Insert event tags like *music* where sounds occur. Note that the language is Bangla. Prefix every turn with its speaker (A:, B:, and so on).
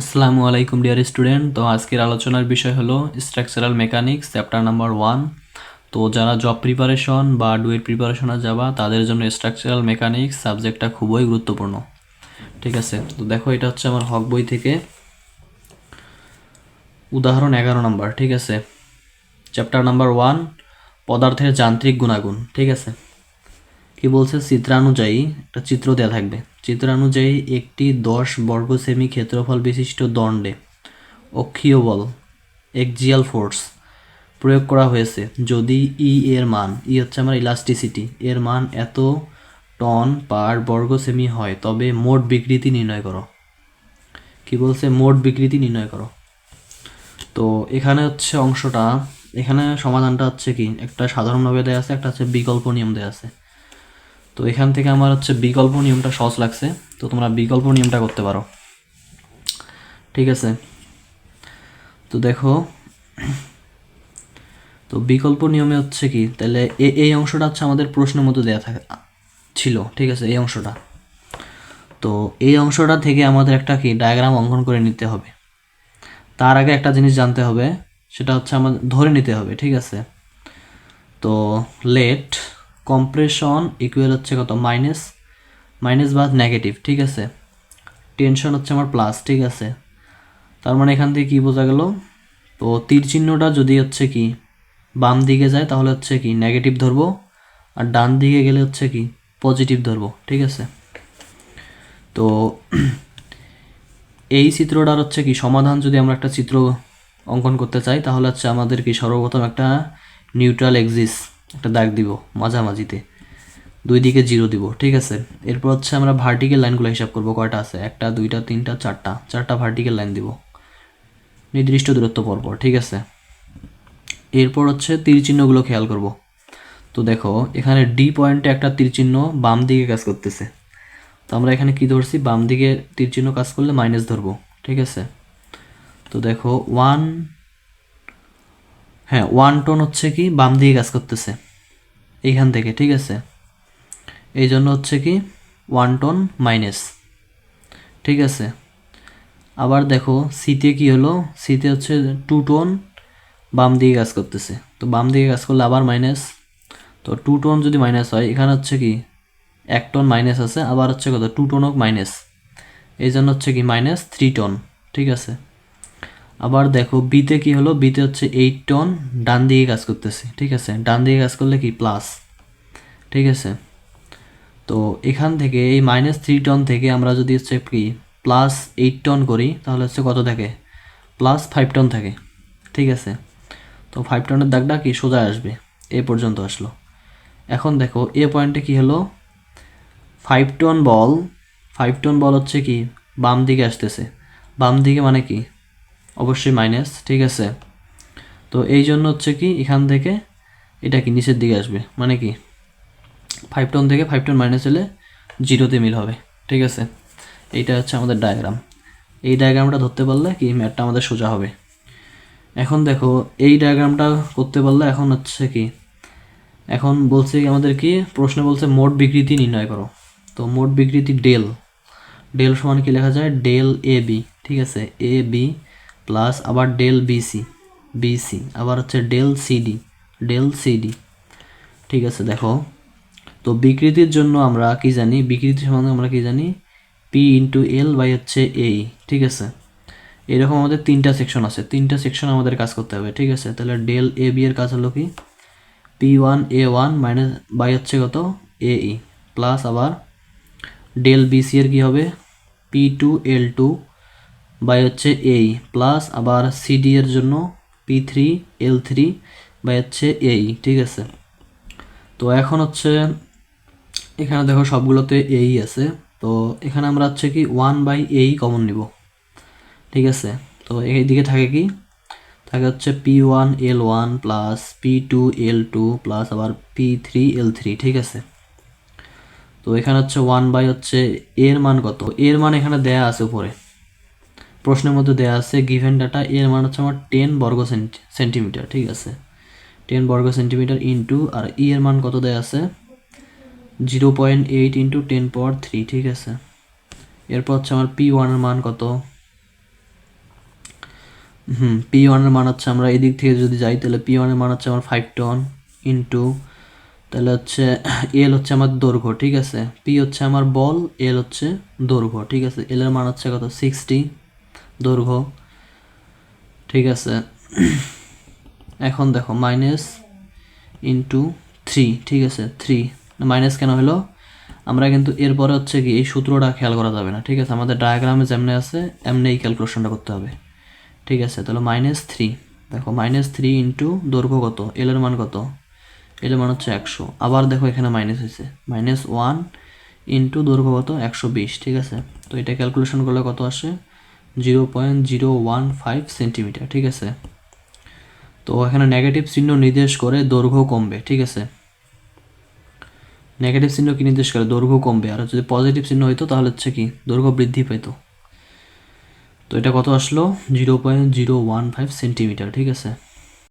A: আসসালামু আলাইকুম, ডিয়ার স্টুডেন্ট। তো আজকের আলোচনার বিষয় হলো structural mechanics, chapter number one. তো যারা জব প্রিপারেশন বা ডুয়েট প্রিপারেশনে যাবা, তাদের জন্য স্ট্রাকচারাল মেকানিক্স সাবজেক্টটা খুবই গুরুত্বপূর্ণ। ঠিক আছে? তো দেখো, এটা হচ্ছে আমার হক বই থেকে। উদাহরণ এগারো নম্বর, ঠিক আছে? চ্যাপ্টার নাম্বার ওয়ান, পদার্থের যান্ত্রিক গুণাগুণ, ঠিক আছে? কি বলছে? চিত্রানুযায়ী একটা চিত্র দেওয়া থাকবে। চিত্রানুযায়ী একটি দশ বর্গ সেমি ক্ষেত্রফল বিশিষ্ট দণ্ডে অক্ষীয় বল এক্সিয়াল ফোর্স প্রয়োগ করা হয়েছে। যদি ই এর মান ই হচ্ছে আমার ইলাস্টিসিটি এর মান এত টন পার বর্গ সেমি হয়, তবে মোট বিকৃতি নির্ণয় করো। কি বলছে? মোট বিকৃতি নির্ণয় করো। তো এখানে হচ্ছে অংশটা, এখানে সমাধানটা হচ্ছে কি? একটা সাধারণভাবে দেওয়া আছে, একটা হচ্ছে বিকল্প নিয়ম দেওয়া আছে। তো এখান থেকে আমার হচ্ছে বিকল্প নিয়মটা সহজ লাগছে। তো তোমরা বিকল্প নিয়মটা করতে পারো। ঠিক আছে? তো দেখো। তো বিকল্প নিয়মে হচ্ছে কি? তাহলে এই অংশটা হচ্ছে আমাদের প্রশ্নের মতো দেওয়া থাকে, ছিল। ঠিক আছে? এই অংশটা। তো এই অংশটা থেকে আমাদের একটা কি? ডায়াগ্রাম অঙ্কন করে নিতে হবে। তার আগে একটা জিনিস জানতে হবে। সেটা হচ্ছে আমাদের, ধরে নিতে হবে। ঠিক আছে? তো লেট কম্প্রেশন ইকুয়াল হচ্ছে কত? মাইনাস মাইনাস বা নেগেটিভ ঠিক আছে? টেনশন হচ্ছে আমার প্লাস ঠিক আছে? তার মানে এখান থেকে কি বোঝা গেল? তো তীর চিহ্নটা যদি হচ্ছে কি, বাম দিকে যায়, তাহলে হচ্ছে কি নেগেটিভ ধরবো। আর ডান দিকে গেলে হচ্ছে কি পজিটিভ ধরবো, ঠিক আছে? তো এই চিত্রটার হচ্ছে কি, সমাধান যদি আমরা একটা চিত্র অঙ্কন করতে চাই, তাহলে হচ্ছে আমাদের কি সর্বপ্রথম একটা নিউট্রাল এক্সিস একটা দাগ দিব, মাঝামাঝিতে। দুই দিকে জিরো দিব, ঠিক আছে? এরপর হচ্ছে আমরা ভার্টিক্যাল লাইনগুলো হিসাব করব, কয়টা আছে? একটা, দুইটা, তিনটা, চারটা। চারটা ভার্টিক্যাল লাইন দিব। নির্দিষ্ট দূরত্ব পরপর, ঠিক আছে? এরপর হচ্ছে তীর চিহ্নগুলো খেয়াল করব। তো দেখো, এখানে ডি পয়েন্টে একটা তীর চিহ্ন বাম দিকে কাজ করতেছে। তো আমরা এখানে কি ধরছি? বাম দিকে তীর চিহ্ন কাজ করলে মাইনাস ধরবো, ঠিক আছে? তো দেখো ওয়ান হ্যাঁ ওয়ান টন হচ্ছে কি? বাম দিকে কাজ করতেছে। এইখান থেকে, ঠিক আছে? এই জন্য হচ্ছে কি ওয়ান টন মাইনাস ঠিক আছে? আবার দেখো সিতে কি হলো? সিতে হচ্ছে টু টন বাম দিকে কাজ করতেছে। তো বাম দিকে কাজ করলে আবার মাইনাস তো টু টন যদি মাইনাস হয়, এখানে হচ্ছে কি, এক টন মাইনাস আছে, আবার হচ্ছে কত? টু টন হোক মাইনাস এই জন্য হচ্ছে কি মাইনাস থ্রি টন ঠিক আছে? আবার দেখো বিতে কি হলো? বিতে হচ্ছে এইট টন ডান দিকে কাজ করতেছে, ঠিক আছে? ডান দিকে কাজ করলে কি? প্লাস ঠিক আছে? তো এখান থেকে এই মাইনাস থ্রি টন থেকে আমরা যদি হচ্ছে কি প্লাস এইট টন করি, তাহলে হচ্ছে কত থাকে? প্লাস ফাইভ টন থাকে, ঠিক আছে? তো ফাইভ টনের দাগটা কি? সোজা আসবে, এ পর্যন্ত আসলো। এখন দেখো, এ পয়েন্টে কি হলো? ফাইভ টন বল ফাইভ টন বল হচ্ছে কি? বাম দিকে আসতেছে। বাম দিকে মানে কি? অবশ্যই মাইনাস ঠিক আছে? তো এই জন্য হচ্ছে কি, এখান থেকে এটা কি নিচের দিকে আসবে? মানে কি? ফাইভ টন থেকে ফাইভ টন মাইনাস হলে জিরোতে মিল হবে, ঠিক আছে? এইটা হচ্ছে আমাদের ডায়াগ্রাম এই ডায়াগ্রামটা ধরতে পারলে কি ম্যাটটা আমাদের সোজা হবে। এখন দেখো, এই ডায়াগ্রামটা করতে পারলে এখন হচ্ছে কি, এখন বলছে আমাদের কি, প্রশ্ন বলছে মোট বিকৃতি নির্ণয় করো। তো মোট বিকৃতি ডেল ডেল সমান কি লেখা যায়? ডেল এ বি ঠিক আছে? এ বি প্লাস আবার ডেল বিসি বিসি আবার হচ্ছে ডেল সিডি ডেল সিডি ঠিক আছে, দেখো। তো বিকৃতির জন্য আমরা কি জানি বিকৃতি সম্বন্ধে আমরা কি জানি? পি ইন্টু এল বাই হচ্ছে এই ঠিক আছে? এরকম আমাদের তিনটা সেকশন আছে। তিনটা সেকশন আমাদের কাজ করতে হবে, ঠিক আছে? তাহলে ডেল এ বি এর কাজ হলো কি? P one A one minus by হচ্ছে কত? এ ই প্লাস আবার ডেল বিসি এর কী হবে? P two L two by হচ্ছে এই প্লাস আবার সিডি এর জন্য P three L three by হচ্ছে এই ঠিক আছে? তো এখন হচ্ছে এখানে দেখো সবগুলোতে এই আছে। তো এখানে আমরা হচ্ছে কি ওয়ান বাই এই কমন নিব। ঠিক আছে? তো এই দিকে থাকে কি? থাকে হচ্ছে P one L one plus P two L two plus আবার পি থ্রি এল থ্রি ঠিক আছে? তো এখানে হচ্ছে ওয়ান বাই হচ্ছে এর মান কত? এর মান এখানে দেয়া আছে উপরে। প্রশ্নের মধ্যে দেয়া আছে গিভেন ডাটা এর মান হচ্ছে আমার টেন বর্গ সেন্টি- সেন্টিমিটার ঠিক আছে? টেন বর্গ সেন্টিমিটার ইন্টু আর ই এর মান কত দেয়া আছে? Zero point eight into ten power three ঠিক আছে? এরপর হচ্ছে আমার পি ওয়ানের মান কত? হুম পি ওয়ানের মান হচ্ছে আমরা এদিক থেকে যদি যাই, তাহলে পি ওয়ানের মান হচ্ছে আমার ফাইভ টন ইন্টু তাহলে হচ্ছে *coughs* এল হচ্ছে আমার দৈর্ঘ্য, ঠিক আছে? পি হচ্ছে আমার বল এল হচ্ছে দৈর্ঘ্য, ঠিক আছে? এল এর মান হচ্ছে কত? সিক্সটি দৈর্ঘ্য। ঠিক আছে। এখন দেখো মাইনাস ইন্টু থ্রি ঠিক আছে থ্রি মাইনাস কেন হলো? আমরা কিন্তু এরপরে হচ্ছে কি এই সূত্রটা খেয়াল করা যাবে না, ঠিক আছে? আমাদের ডায়াগ্রামে যেমনি আছে এমনি এই ক্যালকুলেশনটা করতে হবে। ঠিক আছে, তাহলে মাইনাস থ্রি দেখো মাইনাস থ্রি ইন্টু দৈর্ঘ্য কত? এল এর মান কত? এল এর মান হচ্ছে একশো। আবার দেখো এখানে মাইনাস হয়েছে। মাইনাস ওয়ান ইন্টু দৈর্ঘ্য কত? একশো বিশ, ঠিক আছে? তো এটা ক্যালকুলেশন করলে কত আসে? Zero point zero one five centimetre, ঠিক আছে? তো এখানে নেগেটিভ চিহ্ন নির্দেশ করে দৈর্ঘ্য কমবে, ঠিক আছে? নেগেটিভ চিহ্ন কি নির্দেশ করে? দৈর্ঘ্য কমবে। আর যদি পজিটিভ চিহ্ন হইতো, তাহলে হচ্ছে কি? দৈর্ঘ্য বৃদ্ধি পেত তো এটা কত আসলো? Zero point zero one five centimetre, ঠিক আছে?